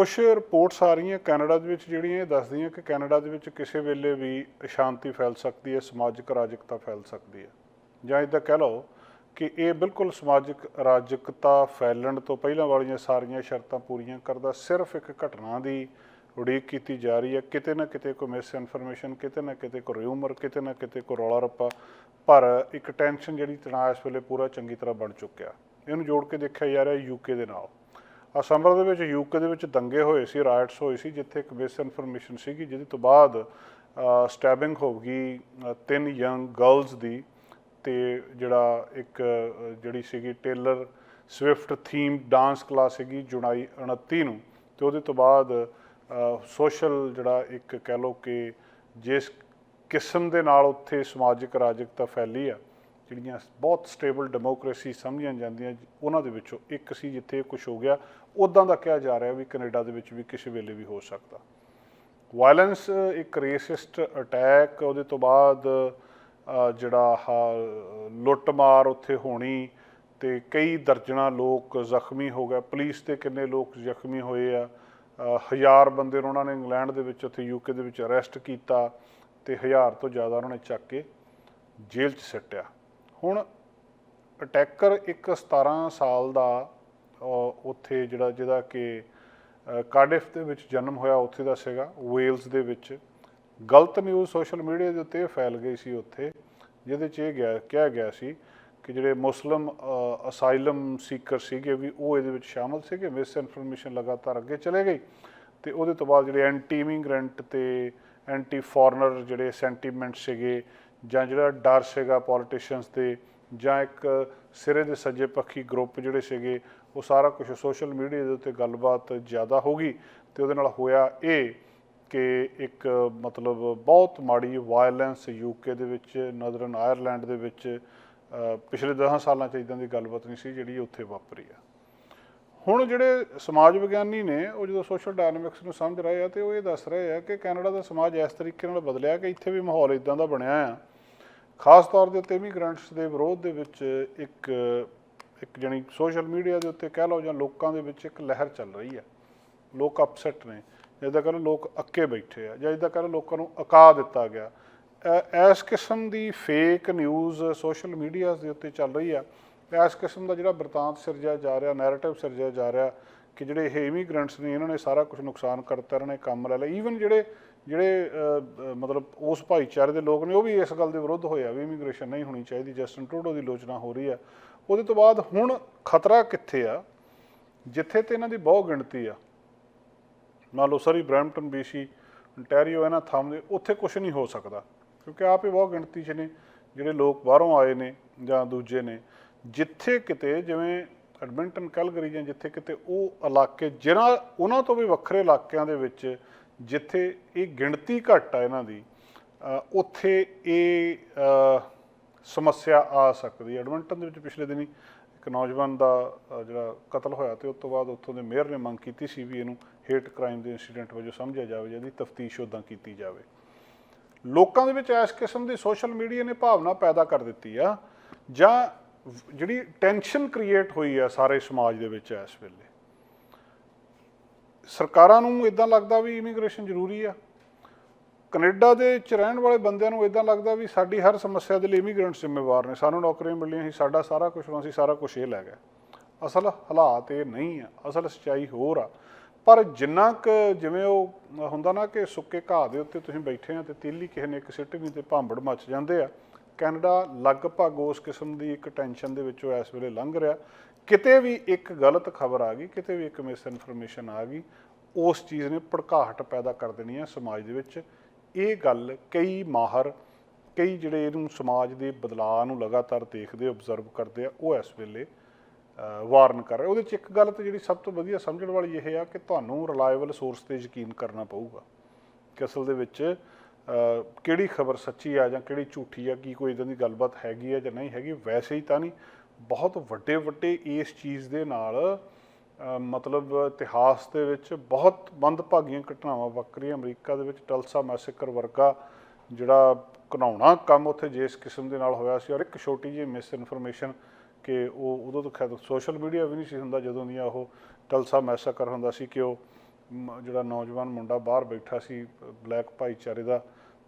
ਕੁਝ ਰਿਪੋਰਟਸ ਆ ਰਹੀਆਂ ਕੈਨੇਡਾ ਦੇ ਵਿੱਚ ਜਿਹੜੀਆਂ ਇਹ ਦੱਸਦੀਆਂ ਕਿ ਕੈਨੇਡਾ ਦੇ ਵਿੱਚ ਕਿਸੇ ਵੇਲੇ ਵੀ ਅਸ਼ਾਂਤੀ ਫੈਲ ਸਕਦੀ ਹੈ, ਸਮਾਜਿਕ ਅਰਾਜਕਤਾ ਫੈਲ ਸਕਦੀ ਹੈ। ਜਾਂ ਇਦਾਂ ਕਹਿ ਲਓ ਕਿ ਇਹ ਬਿਲਕੁਲ ਸਮਾਜਿਕ ਅਰਾਜਕਤਾ ਫੈਲਣ ਤੋਂ ਪਹਿਲਾਂ ਵਾਲੀਆਂ ਸਾਰੀਆਂ ਸ਼ਰਤਾਂ ਪੂਰੀਆਂ ਕਰਦਾ, ਸਿਰਫ ਇੱਕ ਘਟਨਾ ਦੀ ਉਡੀਕ ਕੀਤੀ ਜਾ ਰਹੀ ਹੈ। ਕਿਤੇ ਨਾ ਕਿਤੇ ਕੋਈ ਮਿਸ ਇਨਫੋਰਮੇਸ਼ਨ ਕਿਤੇ ਨਾ ਕਿਤੇ ਕੋਈ ਰਿਊਮਰ ਕਿਤੇ ਨਾ ਕਿਤੇ ਕੋਈ ਰੌਲਾ ਰੱਪਾ, ਪਰ ਇੱਕ ਟੈਨਸ਼ਨ ਜਿਹੜੀ ਤਣਾਅ ਇਸ ਵੇਲੇ ਪੂਰਾ ਚੰਗੀ ਤਰ੍ਹਾਂ ਬਣ ਚੁੱਕਿਆ। ਇਹਨੂੰ ਜੋੜ ਕੇ ਦੇਖਿਆ ਜਾ ਰਿਹਾ ਯੂਕੇ ਦੇ ਨਾਲ। ਅਸੰਬਰ ਦੇ ਵਿੱਚ ਯੂਕੇ ਦੇ ਵਿੱਚ ਦੰਗੇ ਹੋਏ ਸੀ, ਰਾਇਟਸ ਹੋਏ ਸੀ, ਜਿੱਥੇ ਇੱਕ ਮਿਸ ਇਨਫੋਰਮੇਸ਼ਨ ਸੀਗੀ, ਜਿਹਦੇ ਤੋਂ ਬਾਅਦ ਸਟੈਬਿੰਗ ਹੋ ਗਈ ਤਿੰਨ ਯੰਗ ਗਰਲਸ ਦੀ ਤੇ ਜਿਹੜਾ ਇੱਕ ਜਿਹੜੀ ਸੀਗੀ Taylor Swift theme dance class ਸੀਗੀ ਜੁਲਾਈ 29 ਨੂੰ ਤੇ ਉਹਦੇ ਤੋਂ ਬਾਅਦ ਸੋਸ਼ਲ ਜਿਹੜਾ ਇੱਕ ਕਹਿ ਲਓ ਕਿ ਜਿਸ ਕਿਸਮ ਦੇ ਨਾਲ ਉੱਥੇ ਸਮਾਜਿਕ ਰਾਜਕਤਾ ਫੈਲੀ ਆ ਜਿਹੜੀਆਂ ਬਹੁਤ ਸਟੇਬਲ ਡੈਮੋਕ੍ਰੇਸੀ ਸਮਝੀਆਂ ਜਾਂਦੀਆਂ, ਉਹਨਾਂ ਦੇ ਵਿੱਚੋਂ ਇੱਕ ਸੀ ਜਿੱਥੇ ਕੁਝ ਹੋ ਗਿਆ। ਉਦਾਂ ਦਾ ਕਿਹਾ ਜਾ ਰਿਹਾ ਵੀ ਕੈਨੇਡਾ ਦੇ ਵਿੱਚ ਵੀ ਕਿਸੇ ਵੇਲੇ ਵੀ ਹੋ ਸਕਦਾ। ਵਾਇਲੈਂਸ ਇੱਕ ਰੇਸਿਸਟ ਅਟੈਕ ਉਹਦੇ ਤੋਂ ਬਾਅਦ ਜਿਹੜਾ ਆਹ, ਲੁੱਟਮਾਰ ਉੱਥੇ ਹੋਣੀ ਤੇ ਕਈ ਦਰਜਨਾਂ ਲੋਕ ਜ਼ਖਮੀ ਹੋ ਗਏ। ਪੁਲਿਸ ਦੇ ਕਿੰਨੇ ਲੋਕ ਜ਼ਖਮੀ ਹੋਏ ਆ। ਹਜ਼ਾਰ ਬੰਦੇ ਨੂੰ ਉਹਨਾਂ ਨੇ ਇੰਗਲੈਂਡ ਦੇ ਵਿੱਚ ਉੱਥੇ ਯੂਕੇ ਦੇ ਵਿੱਚ ਅਰੈਸਟ ਕੀਤਾ ਤੇ ਹਜ਼ਾਰ ਤੋਂ ਜ਼ਿਆਦਾ ਉਹਨਾਂ ਨੇ ਚੱਕ ਕੇ ਜੇਲ੍ਹ 'ਚ ਸਿੱਟਿਆ। ਹੁਣ ਅਟੈਕਰ ਇੱਕ 17 ਸਾਲ ਦਾ ਉੱਥੇ ਜਿਹੜਾ ਜਿਹਦਾ ਕਿ ਅ, ਕਾਰਡਿਫ ਦੇ ਵਿੱਚ ਜਨਮ ਹੋਇਆ ਉੱਥੇ ਦਾ ਸੀਗਾ ਵੇਲਸ ਦੇ ਵਿੱਚ। ਗਲਤ ਨਿਊਜ਼ ਸੋਸ਼ਲ ਮੀਡੀਆ ਦੇ ਉੱਤੇ ਫੈਲ ਗਈ ਸੀ ਉੱਥੇ ਜਿਹਦੇ 'ਚ ਇਹ ਗਿਆ ਕਿਹਾ ਗਿਆ ਸੀ ਕਿ ਜਿਹੜੇ ਮੁਸਲਮ ਅਸਾਈਲਮ ਸੀਕਰ ਸੀਗੇ ਵੀ ਉਹ ਇਹਦੇ ਵਿੱਚ ਸ਼ਾਮਲ ਸੀਗੇ ਮਿਸ ਇਨਫੋਰਮੇਸ਼ਨ ਲਗਾਤਾਰ ਅੱਗੇ ਚਲੇ ਗਈ ਤੇ ਉਹਦੇ ਤੋਂ ਬਾਅਦ ਜਿਹੜੇ ਐਂਟੀ ਇਮੀਗ੍ਰੈਂਟ ਤੇ ਐਂਟੀ ਫੋਰਨਰ ਜਿਹੜੇ ਸੈਂਟੀਮੈਂਟ ਸੀਗੇ ਜਾਂ ਜਿਹੜਾ ਡਰ ਸੀਗਾ ਪੋਲੀਟੀਸ਼ੀਅਨਸ ਤੇ, ਜਾਂ ਇੱਕ ਸਿਰੇ ਦੇ ਸੱਜੇ ਪੱਖੀ ਗਰੁੱਪ ਜਿਹੜੇ ਸੀਗੇ, ਉਹ ਸਾਰਾ ਕੁਝ ਸੋਸ਼ਲ ਮੀਡੀਆ ਦੇ ਉੱਤੇ ਗੱਲਬਾਤ ਜ਼ਿਆਦਾ ਹੋ ਗਈ ਤੇ ਉਹਦੇ ਨਾਲ ਹੋਇਆ ਇਹ ਕਿ ਇੱਕ ਮਤਲਬ ਬਹੁਤ ਮਾੜੀ ਵਾਇਲੈਂਸ ਯੂਕੇ ਦੇ ਵਿੱਚ ਨਦਰਨ ਆਇਰਲੈਂਡ ਦੇ ਵਿੱਚ ਪਿਛਲੇ 10 ਸਾਲਾਂ ਚ ਇਦਾਂ ਦੀ ਗੱਲਬਾਤ ਨਹੀਂ ਸੀ ਜਿਹੜੀ ਉੱਥੇ ਵਾਪਰੀ ਆ। ਹੁਣ ਜਿਹੜੇ ਸਮਾਜ ਵਿਗਿਆਨੀ ਨੇ, ਉਹ ਜਦੋਂ ਸੋਸ਼ਲ ਡਾਇਨਾਮਿਕਸ ਨੂੰ ਸਮਝ ਰਹੇ ਆ ਤੇ ਉਹ ਇਹ ਦੱਸ ਰਹੇ ਆ ਕਿ ਕੈਨੇਡਾ ਦਾ ਸਮਾਜ ਇਸ ਤਰੀਕੇ ਨਾਲ ਬਦਲਿਆ ਕਿ ਇੱਥੇ ਵੀ ਮਾਹੌਲ ਇਦਾਂ ਦਾ ਬਣਿਆ ਆ ਖਾਸ ਤੌਰ ਦੇ ਉੱਤੇ ਇਮੀਗ੍ਰੈਂਟਸ ਦੇ ਵਿਰੋਧ ਦੇ ਵਿੱਚ ਇੱਕ ਇੱਕ ਜਣੀ ਸੋਸ਼ਲ ਮੀਡੀਆ ਦੇ ਉੱਤੇ ਕਹਿ ਲਓ ਜਾਂ ਲੋਕਾਂ ਦੇ ਵਿੱਚ ਇੱਕ ਲਹਿਰ ਚੱਲ ਰਹੀ ਆ ਲੋਕ ਅਪਸੈਟ ਨੇ। ਜਿੱਦਾਂ ਕਹਿੰਦੇ ਲੋਕ ਅੱਕੇ ਬੈਠੇ ਆ ਜਾਂ ਜਿੱਦਾਂ ਕਹਿੰਦੇ ਲੋਕਾਂ ਨੂੰ ਅਕਾ ਦਿੱਤਾ ਗਿਆ। ਇਸ ਕਿਸਮ ਦੀ ਫੇਕ ਨਿਊਜ਼ ਸੋਸ਼ਲ ਮੀਡੀਆ ਦੇ ਉੱਤੇ ਚੱਲ ਰਹੀ ਆ। ਇਸ ਕਿਸਮ ਦਾ ਜਿਹੜਾ ਬਰਤਾਂਤ ਸਿਰਜਿਆ ਜਾ ਰਿਹਾ ਨੈਰੇਟਿਵ ਸਿਰਜਿਆ ਜਾ ਰਿਹਾ ਕਿ ਜਿਹੜੇ ਇਹ ਇਮੀਗ੍ਰੈਂਟਸ ਨੇ, ਇਹਨਾਂ ਨੇ ਸਾਰਾ ਕੁਝ ਨੁਕਸਾਨ ਕਰਤਾ, ਇਹਨਾਂ ਨੇ ਕੰਮ ਲੈ ਲਿਆ। ਈਵਨ ਜਿਹੜੇ ਜਿਹੜੇ ਮਤਲਬ ਉਸ ਭਾਈਚਾਰੇ ਦੇ ਲੋਕ ਨੇ, ਉਹ ਵੀ ਇਸ ਗੱਲ ਦੇ ਵਿਰੁੱਧ ਹੋਇਆ ਵੀ ਇਮੀਗ੍ਰੇਸ਼ਨ ਨਹੀਂ ਹੋਣੀ ਚਾਹੀਦੀ, ਜਸਟਨ ਟਰੂਡੋ ਦੀ ਲੋਚਨਾ ਹੋ ਰਹੀ ਆ। ਉਹਦੇ ਤੋਂ ਬਾਅਦ ਹੁਣ ਖਤਰਾ ਕਿੱਥੇ ਆ? ਜਿੱਥੇ ਤੇ ਇਹਨਾਂ ਦੀ ਬਹੁਤ ਗਿਣਤੀ ਆ। ਮੰਨ ਲਓ ਸਰੀ, ਬ੍ਰੈਂਪਟਨ ਬੀਸੀ ontario ਇਹਨਾਂ ਥਾਂ ਦੇ, ਉੱਥੇ ਕੁਝ ਨਹੀਂ ਹੋ ਸਕਦਾ। ਕਿਉਂਕਿ ਆਪ ਹੀ ਬਹੁਤ ਗਿਣਤੀ 'ਚ ਨੇ, ਜਿਹੜੇ ਲੋਕ ਬਾਹਰੋਂ ਆਏ ਨੇ ਜਾਂ ਦੂਜੇ ਨੇ। ਜਿੱਥੇ ਕਿਤੇ, ਜਿਵੇਂ ਐਡਮਿੰਟਨ, ਕੈਲਗਰੀ ਜਾਂ ਜਿੱਥੇ ਕਿਤੇ, ਉਹ ਇਲਾਕੇ ਜਿਹਨਾਂ ਉਹਨਾਂ ਤੋਂ ਵੀ ਵੱਖਰੇ ਇਲਾਕਿਆਂ ਦੇ ਵਿੱਚ ਜਿੱਥੇ ਇਹ ਗਿਣਤੀ ਘੱਟ ਆ ਇਹਨਾਂ ਦੀ ਉੱਥੇ ਇਹ ਸਮੱਸਿਆ ਆ ਸਕਦੀ ਹੈ। ਐਡਮਿੰਟਨ ਦੇ ਵਿੱਚ ਪਿਛਲੇ ਦਿਨੀ ਇੱਕ ਨੌਜਵਾਨ ਦਾ ਜਿਹੜਾ ਕਤਲ ਹੋਇਆ ਤੇ ਉਸ ਤੋਂ ਬਾਅਦ ਉੱਥੋਂ ਦੇ ਮੇਅਰ ਨੇ ਮੰਗ ਕੀਤੀ ਸੀ ਵੀ ਇਹਨੂੰ ਹੇਟ ਕ੍ਰਾਈਮ ਦੇ ਇਨਸੀਡੈਂਟ ਵਜੋਂ ਸਮਝਿਆ ਜਾਵੇ ਜਿਹਦੀ ਤਫਤੀਸ਼ ਉਦਾਂ ਕੀਤੀ ਜਾਵੇ। ਲੋਕਾਂ ਦੇ ਵਿੱਚ ਇਸ ਕਿਸਮ ਦੀ ਸੋਸ਼ਲ ਮੀਡੀਆ ਨੇ ਭਾਵਨਾ ਪੈਦਾ ਕਰ ਦਿੱਤੀ ਆ ਜਾਂ ਜਿਹੜੀ ਟੈਨਸ਼ਨ ਕ੍ਰੀਏਟ ਹੋਈ ਆ ਸਾਰੇ ਸਮਾਜ ਦੇ ਵਿੱਚ ਇਸ ਵੇਲੇ। ਸਰਕਾਰਾਂ ਨੂੰ ਇਦਾਂ ਲੱਗਦਾ ਵੀ ਇਮੀਗ੍ਰੇਸ਼ਨ ਜ਼ਰੂਰੀ ਆ। ਕੈਨੇਡਾ ਦੇ ਵਿੱਚ ਰਹਿਣ ਵਾਲੇ ਬੰਦਿਆਂ ਨੂੰ ਇਦਾਂ ਲੱਗਦਾ ਵੀ ਸਾਡੀ ਹਰ ਸਮੱਸਿਆ ਦੇ ਲਈ ਇਮੀਗ੍ਰੈਂਟ ਜ਼ਿੰਮੇਵਾਰ ਨੇ। ਸਾਨੂੰ ਨੌਕਰੀਆਂ ਮਿਲੀਆਂ ਸੀ, ਸਾਡਾ ਸਾਰਾ ਕੁਝ ਹੋਣਾ ਸੀ, ਸਾਰਾ ਕੁਝ ਇਹ ਲੈ ਗਿਆ ਅਸਲ ਹਾਲਾਤ ਇਹ ਨਹੀਂ ਆ, ਅਸਲ ਸੱਚਾਈ ਹੋਰ ਆ। ਪਰ ਜਿੰਨਾ ਕੁ ਜਿਵੇਂ ਉਹ ਹੁੰਦਾ ਨਾ ਕਿ ਸੁੱਕੇ ਘਾਹ ਦੇ ਉੱਤੇ ਤੁਸੀਂ ਬੈਠੇ ਆ ਤੇ ਤੀਲੀ ਕਿਸੇ ਨੇ ਇੱਕ ਸਿੱਟ ਵੀ ਤੇ ਭਾਂਬੜ ਮੱਚ ਜਾਂਦੇ ਆ ਕੈਨੇਡਾ ਲਗਭਗ ਉਸ ਕਿਸਮ ਦੀ ਇੱਕ ਟੈਨਸ਼ਨ ਦੇ ਵਿੱਚੋਂ ਇਸ ਵੇਲੇ ਲੰਘ ਰਿਹਾ। ਕਿਤੇ ਵੀ ਇੱਕ ਗਲਤ ਖਬਰ ਆ ਗਈ, ਕਿਤੇ ਵੀ ਇੱਕ ਮਿਸ ਇਨਫੋਰਮੇਸ਼ਨ ਆ ਗਈ, ਉਸ ਚੀਜ਼ ਨੇ ਭੜਕਾਹਟ ਪੈਦਾ ਕਰ ਦੇਣੀ ਹੈ ਸਮਾਜ ਦੇ ਵਿੱਚ। ਇਹ ਗੱਲ ਕਈ ਮਾਹਰ, ਕਈ ਜਿਹੜੇ ਇਹਨੂੰ ਸਮਾਜ ਦੇ ਬਦਲਾਅ ਨੂੰ ਲਗਾਤਾਰ ਦੇਖਦੇ ਆਬਜ਼ਰਵ ਕਰਦੇ ਆ, ਉਹ ਇਸ ਵੇਲੇ ਵਾਰਨ ਕਰ ਰਹੇ। ਉਹਦੇ ਚ ਇੱਕ ਗੱਲ ਤੇ ਜਿਹੜੀ ਸਭ ਤੋਂ ਵਧੀਆ ਸਮਝਣ ਵਾਲੀ ਇਹ ਆ ਕਿ ਤੁਹਾਨੂੰ ਰਿਲਾਇਬਲ ਸੋਰਸ ਤੇ ਯਕੀਨ ਕਰਨਾ ਪਊਗਾ। ਕਿ ਅਸਲ ਦੇ ਵਿੱਚ ਕਿਹੜੀ ਖਬਰ ਸੱਚੀ ਆ ਜਾਂ ਕਿਹੜੀ ਝੂਠੀ ਆ, ਕੀ ਕੋਈ ਇਦਾਂ ਦੀ ਗੱਲਬਾਤ ਹੈਗੀ ਆ ਜਾਂ ਨਹੀਂ ਹੈਗੀ, ਵੈਸੇ ਹੀ ਤਾਂ ਨਹੀਂ। ਬਹੁਤ ਵੱਡੇ ਵੱਡੇ ਇਸ ਚੀਜ਼ ਦੇ ਨਾਲ ਮਤਲਬ ਇਤਿਹਾਸ ਦੇ ਵਿੱਚ ਬਹੁਤ ਮੰਦਭਾਗੀਆਂ ਘਟਨਾਵਾਂ ਵਾਪਰੀਆਂ ਅਮਰੀਕਾ ਦੇ ਵਿੱਚ ਟਲਸਾ ਮੈਸੇਕਰ ਵਰਗਾ ਜਿਹੜਾ ਘਨਾਉਣਾ ਕੰਮ ਉੱਥੇ ਜਿਸ ਕਿਸਮ ਦੇ ਨਾਲ ਹੋਇਆ ਸੀ ਔਰ ਇੱਕ ਛੋਟੀ ਜਿਹੀ ਮਿਸ ਇਨਫੋਰਮੇਸ਼ਨ ਕਿ ਉਹ ਉਦੋਂ ਤੋਂ ਖੈਰ ਸੋਸ਼ਲ ਮੀਡੀਆ ਵੀ ਨਹੀਂ ਸੀ ਹੁੰਦਾ ਜਦੋਂ ਦੀਆਂ ਉਹ ਟਲਸਾ ਮੈਸੇਕਰ ਹੁੰਦਾ ਸੀ ਕਿ ਉਹ ਮ- ਜਿਹੜਾ ਨੌਜਵਾਨ ਮੁੰਡਾ ਬਾਹਰ ਬੈਠਾ ਸੀ ਬਲੈਕ ਭਾਈਚਾਰੇ ਦਾ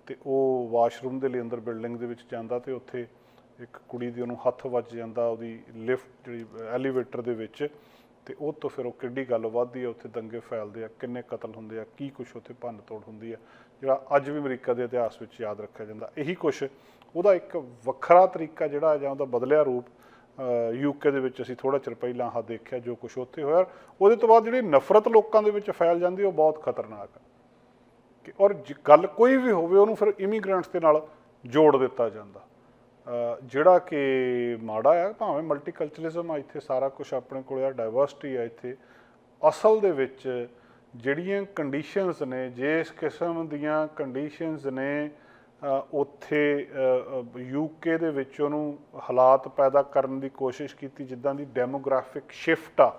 ਤੇ ਉਹ ਵਾਸ਼ਰੂਮ ਦੇ ਲਈ ਅੰਦਰ ਬਿਲਡਿੰਗ ਦੇ ਵਿੱਚ ਜਾਂਦਾ ਤੇ ਉੱਥੇ ਇੱਕ ਕੁੜੀ ਦੀ ਉਹਨੂੰ ਹੱਥ ਵੱਜ ਜਾਂਦਾ, ਉਹਦੀ ਲਿਫਟ ਜਿਹੜੀ ਐਲੀਵੇਟਰ ਦੇ ਵਿੱਚ ਤੇ ਉਹ ਤੋਂ ਫਿਰ ਉਹ ਕਿੱਡੀ ਗੱਲ ਵੱਧਦੀ ਹੈ ਉੱਥੇ ਦੰਗੇ ਫੈਲਦੇ ਆ, ਕਿੰਨੇ ਕਤਲ ਹੁੰਦੇ ਆ, ਕੀ ਕੁਝ ਉੱਥੇ ਭੰਨ ਤੋੜ ਹੁੰਦੀ ਆ, ਜਿਹੜਾ ਅੱਜ ਵੀ ਅਮਰੀਕਾ ਦੇ ਇਤਿਹਾਸ ਵਿੱਚ ਯਾਦ ਰੱਖਿਆ ਜਾਂਦਾ। ਇਹੀ ਕੁਝ ਉਹਦਾ ਇੱਕ ਵੱਖਰਾ ਤਰੀਕਾ ਜਿਹੜਾ ਜਾਂ ਉਹਦਾ ਬਦਲਿਆ ਰੂਪ ਯੂਕੇ ਦੇ ਵਿੱਚ ਅਸੀਂ ਥੋੜਾ ਚਿਰ ਪਹਿਲਾਂ ਆਹ ਦੇਖਿਆ ਜੋ ਕੁਝ ਉੱਥੇ ਹੋਇਆ ਉਹਦੇ ਤੋਂ ਬਾਅਦ ਜਿਹੜੀ ਨਫ਼ਰਤ ਲੋਕਾਂ ਦੇ ਵਿੱਚ ਫੈਲ ਜਾਂਦੀ, ਉਹ ਬਹੁਤ ਖਤਰਨਾਕ ਹੈ ਕਿ ਔਰ ਜ- ਗੱਲ ਕੋਈ ਵੀ ਹੋਵੇ ਉਹਨੂੰ ਫਿਰ ਇਮੀਗ੍ਰੈਂਟਸ ਦੇ ਨਾਲ ਜੋੜ ਦਿੱਤਾ ਜਾਂਦਾ। ਜਿਹੜਾ ਕਿ ਮਾੜਾ ਆ ਭਾਵੇਂ ਮਲਟੀਕਲਚਰਲਿਜ਼ਮ ਆ ਇੱਥੇ ਸਾਰਾ ਕੁਝ ਆਪਣੇ ਕੋਲ ਆ ਡਾਈਵਰਸਿਟੀ ਆ ਇੱਥੇ। ਅਸਲ ਦੇ ਵਿੱਚ ਜਿਹੜੀਆਂ ਕੰਡੀਸ਼ਨਸ ਨੇ ਜਿਸ ਕਿਸਮ ਦੀਆਂ ਕੰਡੀਸ਼ਨਸ ਨੇ ਅ, ਉੱਥੇ ਯੂਕੇ ਦੇ ਵਿੱਚ ਉਹਨੂੰ ਹਾਲਾਤ ਪੈਦਾ ਕਰਨ ਦੀ ਕੋਸ਼ਿਸ਼ ਕੀਤੀ ਜਿੱਦਾਂ ਦੀ ਡੈਮੋਗ੍ਰਾਫਿਕ ਸ਼ਿਫਟ ਆ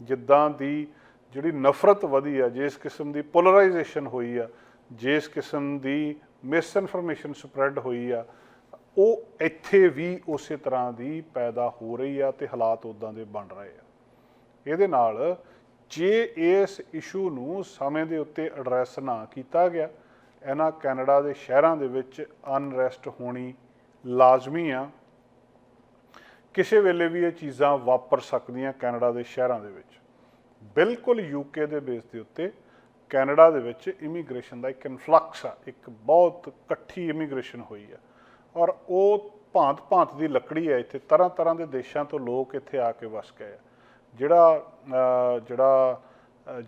ਜਿੱਦਾਂ ਦੀ ਜਿਹੜੀ ਨਫ਼ਰਤ ਵਧੀ ਆ, ਜਿਸ ਕਿਸਮ ਦੀ ਪੋਲਰਾਈਜੇਸ਼ਨ ਹੋਈ ਆ, ਜਿਸ ਕਿਸਮ ਦੀ ਮਿਸ ਇਨਫੋਰਮੇਸ਼ਨ ਸਪਰੈਡ ਹੋਈ ਆ, ਉਹ ਇੱਥੇ ਵੀ ਉਸੇ ਤਰ੍ਹਾਂ ਦੀ ਪੈਦਾ ਹੋ ਰਹੀ ਆ ਤੇ ਹਾਲਾਤ ਉਦਾਂ ਦੇ ਬਣ ਰਹੇ ਆ। ਇਹਦੇ ਨਾਲ ਜੇ ਇਸ ਇਸ਼ੂ ਨੂੰ ਸਮੇਂ ਦੇ ਉੱਤੇ ਐਡਰੈਸ ਨਾ ਕੀਤਾ ਗਿਆ, ਇਹਨਾਂ ਕੈਨੇਡਾ ਦੇ ਸ਼ਹਿਰਾਂ ਦੇ ਵਿੱਚ ਅਨਰੈਸਟ ਹੋਣੀ ਲਾਜ਼ਮੀ ਆ। ਕਿਸੇ ਵੇਲੇ ਵੀ ਇਹ ਚੀਜ਼ਾਂ ਵਾਪਰ ਸਕਦੀਆਂ ਕੈਨੇਡਾ ਦੇ ਸ਼ਹਿਰਾਂ ਦੇ ਵਿੱਚ। ਬਿਲਕੁਲ ਯੂਕੇ ਦੇ ਬੇਸ ਦੇ ਉੱਤੇ, ਕੈਨੇਡਾ ਦੇ ਵਿੱਚ ਇਮੀਗ੍ਰੇਸ਼ਨ ਦਾ ਇੱਕ ਇਨਫਲਕਸ ਆ, ਇੱਕ ਬਹੁਤ ਇਕੱਠੀ ਇਮੀਗ੍ਰੇਸ਼ਨ ਹੋਈ ਆ। ਔਰ ਉਹ ਭਾਂਤ ਭਾਂਤ ਦੀ ਲੱਕੜੀ ਹੈ ਇੱਥੇ ਤਰ੍ਹਾਂ ਤਰ੍ਹਾਂ ਦੇ ਦੇਸ਼ਾਂ ਤੋਂ ਲੋਕ ਇੱਥੇ ਆ ਕੇ ਵਸ ਗਏ ਆ। ਜਿਹੜਾ ਜਿਹੜਾ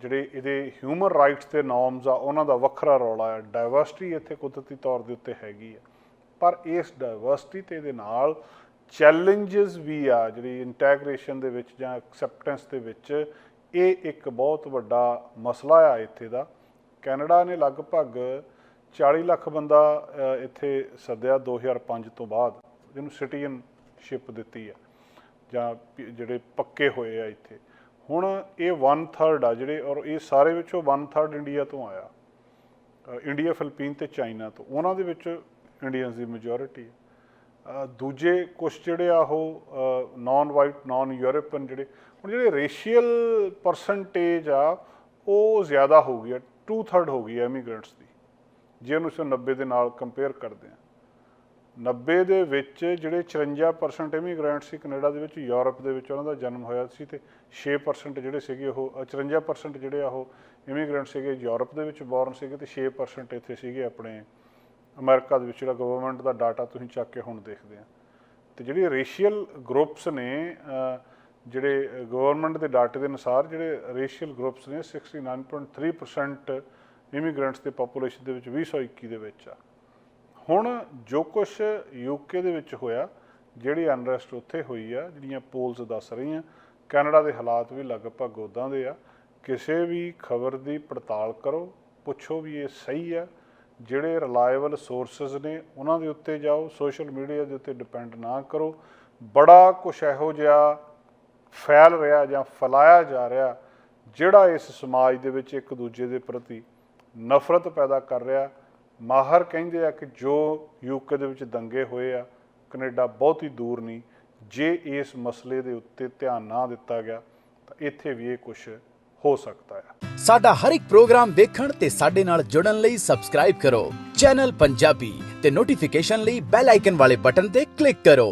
ਜਿਹੜੇ ਇਹਦੇ ਹਿਊਮਨ ਰਾਈਟਸ ਤੇ ਨਾਰਮਸ ਆ, ਉਹਨਾਂ ਦਾ ਵੱਖਰਾ ਰੌਲਾ ਹੈ ਡਾਈਵਰਸਿਟੀ ਇੱਥੇ ਕੁਦਰਤੀ ਤੌਰ ਦੇ ਉੱਤੇ ਹੈਗੀ ਆ। ਪਰ ਇਸ ਡਾਈਵਰਸਿਟੀ ਤੇ ਇਹਦੇ ਨਾਲ ਚੈਲੰਜਸ ਵੀ ਆ, ਜਿਹੜੀ ਇੰਟੈਗ੍ਰੇਸ਼ਨ ਦੇ ਵਿੱਚ ਜਾਂ ਐਕਸੈਪਟੈਂਸ ਦੇ ਵਿੱਚ ਇਹ ਇੱਕ ਬਹੁਤ ਵੱਡਾ ਮਸਲਾ ਆ ਇੱਥੇ ਦਾ। ਕੈਨੇਡਾ ਨੇ ਲਗਭਗ 40 ਲੱਖ ਬੰਦਾ ਇੱਥੇ ਸੱਦਿਆ 2005 ਤੋਂ ਬਾਅਦ। ਜਿਹਨੂੰ ਸਿਟੀਜ਼ਨਸ਼ਿਪ ਦਿੱਤੀ ਆ, ਜਾਂ ਜਿਹੜੇ ਪੱਕੇ ਹੋਏ ਆ ਇੱਥੇ। ਹੁਣ ਇਹ 1/3 ਆ ਜਿਹੜੇ, ਔਰ ਇਹ ਸਾਰੇ ਵਿੱਚੋਂ 1/3 ਇੰਡੀਆ ਤੋਂ ਆਇਆ। ਇੰਡੀਆ, ਫਿਲੀਪੀਨ ਤੇ ਚਾਈਨਾ ਤੋਂ। ਉਹਨਾਂ ਦੇ ਵਿੱਚ ਇੰਡੀਅਨਸ ਦੀ ਮੈਜੋਰਿਟੀ ਹੈ ਦੂਜੇ ਕੁਝ ਜਿਹੜੇ ਆ ਉਹ ਨਾਨ ਵਾਈਟ ਨਾਨ ਯੂਰਪੀਅਨ ਜਿਹੜੇ ਹੁਣ ਜਿਹੜੇ ਰੇਸ਼ੀਅਲ ਪਰਸੈਂਟੇਜ ਆ ਉਹ ਜ਼ਿਆਦਾ ਹੋ ਗਈ ਹੈ 2/3 ਹੋ ਗਈ ਹੈ ਇਮੀਗ੍ਰੈਂਟਸ ਦੀ। ਜੇ ਉਹਨੂੰ 190 ਦੇ ਨਾਲ ਕੰਪੇਅਰ ਕਰਦੇ ਆ 90 ਦੇ ਵਿੱਚ ਜਿਹੜੇ 54% ਇਮੀਗ੍ਰੈਂਟ ਸੀ ਕੈਨੇਡਾ ਦੇ ਵਿੱਚ ਯੂਰਪ ਦੇ ਵਿੱਚ ਉਹਨਾਂ ਦਾ ਜਨਮ ਹੋਇਆ ਸੀ ਤੇ 6% ਜਿਹੜੇ ਸੀਗੇ ਉਹ ਅ, 54% ਜਿਹੜੇ ਆ ਉਹ ਇਮੀਗ੍ਰੈਂਟ ਸੀਗੇ ਯੂਰਪ ਦੇ ਵਿੱਚ ਬੋਰਨ ਸੀਗੇ ਤੇ 6% ਇੱਥੇ ਸੀਗੇ ਆਪਣੇ ਅਮਰੀਕਾ ਦੇ ਵਿੱਚ ਜਿਹੜਾ ਗਵਰਨਮੈਂਟ ਦਾ ਡਾਟਾ ਤੁਸੀਂ ਚੱਕ ਕੇ ਹੁਣ ਦੇਖਦੇ ਆ ਤੇ ਜਿਹੜੀ ਰੇਸ਼ੀਅਲ ਗਰੁੱਪਸ ਨੇ ਜਿਹੜੇ ਗਵਰਨਮੈਂਟ ਦੇ ਡਾਟੇ ਦੇ ਅਨੁਸਾਰ ਜਿਹੜੇ ਰੇਸ਼ੀਅਲ ਗਰੁੱਪਸ ਨੇ 69.3% ਇਮੀਗ੍ਰੈਂਟਸ ਦੇ ਪੋਪੂਲੇਸ਼ਨ ਦੇ ਵਿੱਚ 2021 ਦੇ ਵਿੱਚ ਆ। ਹੁਣ ਜੋ ਕੁਝ ਯੂਕੇ ਦੇ ਵਿੱਚ ਹੋਇਆ, ਜਿਹੜੀ ਅਨਰੈਸਟ ਉੱਥੇ ਹੋਈ ਆ, ਜਿਹੜੀਆਂ ਪੋਲਸ ਦੱਸ ਰਹੀਆਂ, ਕੈਨੇਡਾ ਦੇ ਹਾਲਾਤ ਵੀ ਲਗਭਗ ਉਦਾਂ ਦੇ ਆ। ਕਿਸੇ ਵੀ ਖਬਰ ਦੀ ਪੜਤਾਲ ਕਰੋ, ਪੁੱਛੋ ਵੀ ਇਹ ਸਹੀ ਆ। ਜਿਹੜੇ ਰਿਲਾਇਬਲ ਸੋਰਸਸ ਨੇ, ਉਹਨਾਂ ਦੇ ਉੱਤੇ ਜਾਓ ਸੋਸ਼ਲ ਮੀਡੀਆ ਦੇ ਉੱਤੇ ਡਿਪੈਂਡ ਨਾ ਕਰੋ। ਬੜਾ ਕੁਝ ਇਹੋ ਜਿਹਾ ਫੈਲ ਰਿਹਾ ਜਾਂ ਫੈਲਾਇਆ ਜਾ ਰਿਹਾ, ਜਿਹੜਾ ਇਸ ਸਮਾਜ ਦੇ ਵਿੱਚ ਇੱਕ ਦੂਜੇ ਦੇ ਪ੍ਰਤੀ ਨਫ਼ਰਤ ਪੈਦਾ ਕਰ ਰਿਹਾ, ਮਾਹਰ ਕਹਿੰਦੇ ਆ ਕਿ ਜੋ ਯੂਕੇ ਦੇ ਵਿੱਚ ਦੰਗੇ ਹੋਏ ਆ, ਕੈਨੇਡਾ ਬਹੁਤ ਹੀ ਦੂਰ ਨਹੀਂ, ਜੇ ਇਸ ਮਸਲੇ ਦੇ ਉੱਤੇ ਧਿਆਨ ਨਾ ਦਿੱਤਾ ਗਿਆ, ਤਾਂ ਇੱਥੇ ਵੀ ਇਹ ਕੁਝ ਹੋ ਸਕਦਾ ਹੈ ਸਾਡਾ ਹਰ ਇੱਕ ਪ੍ਰੋਗਰਾਮ ਦੇਖਣ ਤੇ ਸਾਡੇ ਨਾਲ ਜੁੜਨ ਲਈ ਸਬਸਕ੍ਰਾਈਬ ਕਰੋ। ਚੈਨਲ ਪੰਜਾਬੀ ਤੇ ਨੋਟੀਫਿਕੇਸ਼ਨ ਲਈ ਬੈਲ ਆਈਕਨ ਵਾਲੇ ਬਟਨ ਤੇ ਕਲਿੱਕ ਕਰੋ।